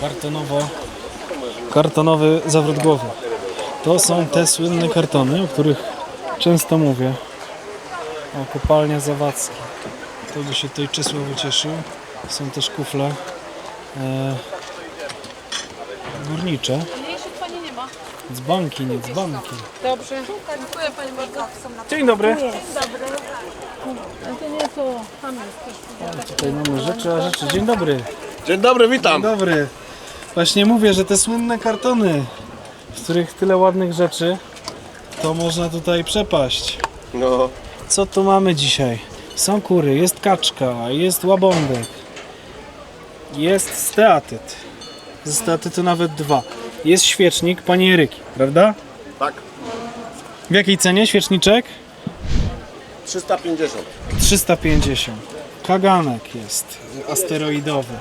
kartonowo, kartonowy zawrót głowy. To są te słynne kartony, o których często mówię. O, kopalnia Zawadzka. To by się tutaj Czesław ucieszył. Są też kufle e, górnicze. Mniejszych pani nie ma. Dzbanki, nie dzbanki. Dobrze. Dziękuję pani bardzo. Dzień dobry. Ale to nie to. Tam jest. Tutaj mamy rzeczy, a rzeczy. Dzień dobry. Dzień dobry, Dzień witam. dobry. Właśnie mówię, że te słynne kartony, w których tyle ładnych rzeczy, to można tutaj przepaść. No, Co tu mamy dzisiaj? Są kury, jest kaczka, jest łabądek, jest steatyt. Ze steatytu nawet dwa. Jest świecznik pani Eryki, prawda? tak. W jakiej cenie świeczniczek? 350. 350. Kaganek jest asteroidowy.